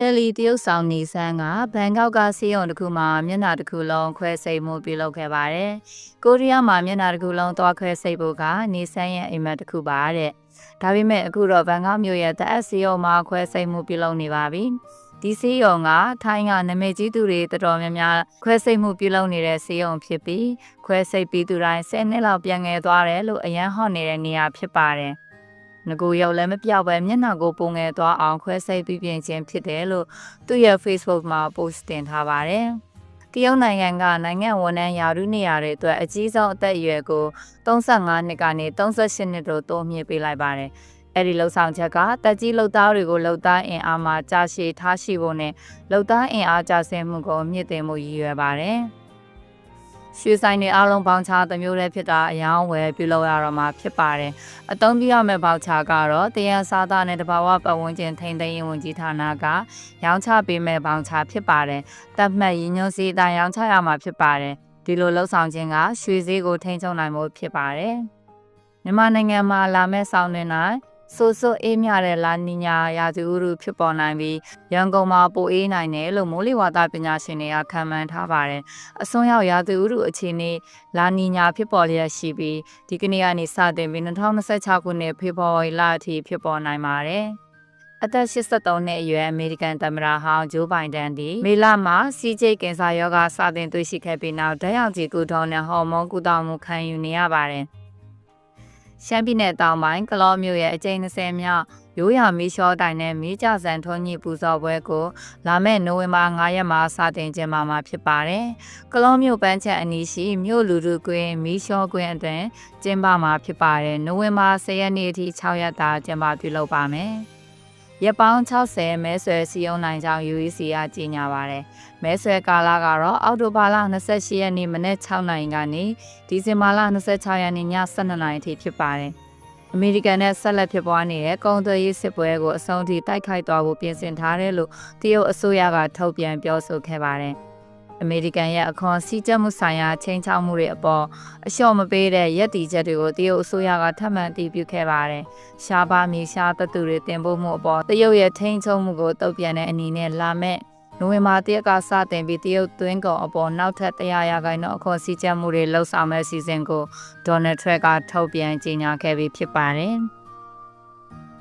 တယ်လီတရုတ်ဆောင်နေဆန်းကဘန်ကောက်ကစီးရုံတစ်ခုမှာမျက်နှာတစ်ခုလုံးခွဲစိတ်မှုပြုလုပ်ခဲ့ပါတယ်။ကိုရီးယားမှာမျက်နှာတစ်ခုလုံးသွားခွဲစိတ်ဖို့ကနေဆန်းရဲ့အိမ်မက်တစ်ခုပါတဲ့။ဒါပေမဲ့အခုတော့ဘန်ကောက်မြို့ရဲ့တအက်စီယုံမှာခွဲစိတ်မှုပြုလုပ်နေပါပြီ။ဒီစီယုံကထိုင်းကနမိတ်ကြီးသူတွေတော်တော်များများခွဲစိတ်မှုပြုလုပ်နေတဲ့စီယုံဖြစ်ပြီးခွဲစိတ်ပြီးသူတိုင်း10နှစ်လောက်ပြန်ငယ်သွားတယ်လို့အရန်ဟော့နေတဲ့နေရာဖြစ်ပါတယ်။ ငကိုရောက်လည်းမပြောက်ပဲမျက်နှာကိုပုံငယ်သွားအောင်ခွဲစိတ်ပြီးပြင်ခြင်းဖြစ်တယ်လို့သူ့ရဲ့ Facebook မှာ post တင်ထားပါတယ်။တရုတ်နိုင်ငံကနိုင်ငံဝန်ထမ်းယာရုနေရာတွေအတွက်အကြီးဆုံးအသက်အရွယ်ကို35နှစ်ကနေ38နှစ်တို့တိုးမြှင့်ပေးလိုက်ပါတယ်။အဲ့ဒီလှုပ်ဆောင်ချက်ကတက်ကြီးလှုပ်သားတွေကိုလှုပ်သားအင်အားမှာကြာရှည်ထားရှိဖို့နဲ့လှုပ်သားအင်အားကျဆင်းမှုကိုမြင့်တင်မှုရည်ရွယ်ပါတယ်။ ရွှေဆိုင်တွေအားလုံးပေါင်းချသမျိုးလေးဖြစ်တာအယောင်းဝယ်ပြုလုပ်ရတော့မှာဖြစ်ပါတယ်။အသုံးပြုရမယ့်ပေါချကတော့တရန်စားသားနဲ့တဘာဝပတ်ဝန်းကျင်ထိန်းသိမ်းရေးဝန်ကြီးဌာနကရောင်းချပေးမယ့်ပေါချဖြစ်ပါတယ်။တပ်မှတ်ရည်ညွှန်းစီအတိုင်းရောင်းချရမှာဖြစ်ပါတယ်။ဒီလိုလှုပ်ဆောင်ခြင်းကရွှေစည်းကိုထိန်းချုပ်နိုင်မှုဖြစ်ပါတယ်။မြန်မာနိုင်ငံမှာလာမယ့်ဆောင်းတွင်၌ ဆိုဆိုအေးမြတဲ့လာနီညာရာသီဥတုဖြစ်ပေါ်နိုင်ပြီးရန်ကုန်မှာပိုအေးနိုင်တယ်လို့မိုးလေဝသပညာရှင်တွေကခန့်မှန်းထားပါတယ်။အစွန်းရောက်ရာသီဥတုအခြေအနေလာနီညာဖြစ်ပေါ်လျက်ရှိပြီးဒီကနေ့ကနေစတင်ပြီး2026ခုနှစ်ဖေဖော်ဝါရီလအထိဖြစ်ပေါ်နိုင်ပါတယ်။အသက်83နှစ်အရွယ်အမေရိကန်သမ္မတဟောင်းဂျိုးဘိုင်ဒန်ဒီမေလမှာစီဂျိတ်ကင်ဆာရောဂါစတင်တွေ့ရှိခဲ့ပြီးနောက်ဓာတ်ရောင်ခြည်ကူထောင်းတဲ့ဟော်မုန်းကူတောင်းမှုခံယူနေရပါတယ်။ ရှမ်းပြည်နယ်တောင်ပိုင်းကလောမြို့ရဲ့အကြိမ်20မြောက်ရိုးရာမီးလျှောတိုင်နဲ့မီးကြဆန်ထွန်းညပူဇော်ပွဲကိုလာမယ့်နိုဝင်ဘာ9ရက်မှာစတင်ကျင်းပမှာဖြစ်ပါတယ်။ကလောမြို့ပန်းချက်အနီးရှိမြို့လူလူကွင်းမီးလျှောကွင်းအတွင်းကျင်းပမှာဖြစ်ပါတယ်။နိုဝင်ဘာ10ရက်နေ့အထိ6ရက်တာကျင်းပပြုလုပ်ပါမယ်။ ရက်ပေါင်း60မဲဆွဲစီယုံနိုင်ကြောင်း UEC ကကြေညာပါတယ်။မဲဆွဲကာလကတော့အောက်တိုဘာလ28ရက်နေ့မနေ့6နိုင်ကနေဒီဇင်ဘာလ26ရက်နေ့ည12နာရီထိဖြစ်ပါတယ်။အမေရိကန်နဲ့ဆက်လက်ဖြစ်ပွားနေတဲ့ကုန်သွယ်ရေးစစ်ပွဲကိုအဆုံးထိတိုက်ခိုက်သွားဖို့ပြင်ဆင်ထားတယ်လို့တရုတ်အစိုးရကထုတ်ပြန်ပြောဆိုခဲ့ပါတယ်။ အမေရိကန်ရဲ့အခွန်စီးကျက်မှုဆိုင်ရာချိန်ချောက်မှုတွေအပေါ်အလျှော့မပေးတဲ့ရည်တည်ချက်တွေကိုတရုတ်အစိုးရကထပ်မံတည်ပြုခဲ့ပါတယ်။ရှားပါမြေရှားတသူတွေတင်ပို့မှုအပေါ်တရုတ်ရဲ့ထိန်းချုပ်မှုကိုတုံ့ပြန်တဲ့အနေနဲ့လာမယ့်နိုဝင်ဘာတရက်ကစတင်ပြီးတရုတ်သွင်းကုန်အပေါ်နောက်ထပ်100ရာခိုင်နှုန်းအခွန်စည်းကျပ်မှုတွေလှုပ်ဆောင်မဲ့အစီအစဉ်ကိုဒေါ်နယ်ထရက်ကထုတ်ပြန်ကြေညာခဲ့ပြီးဖြစ်ပါတယ်။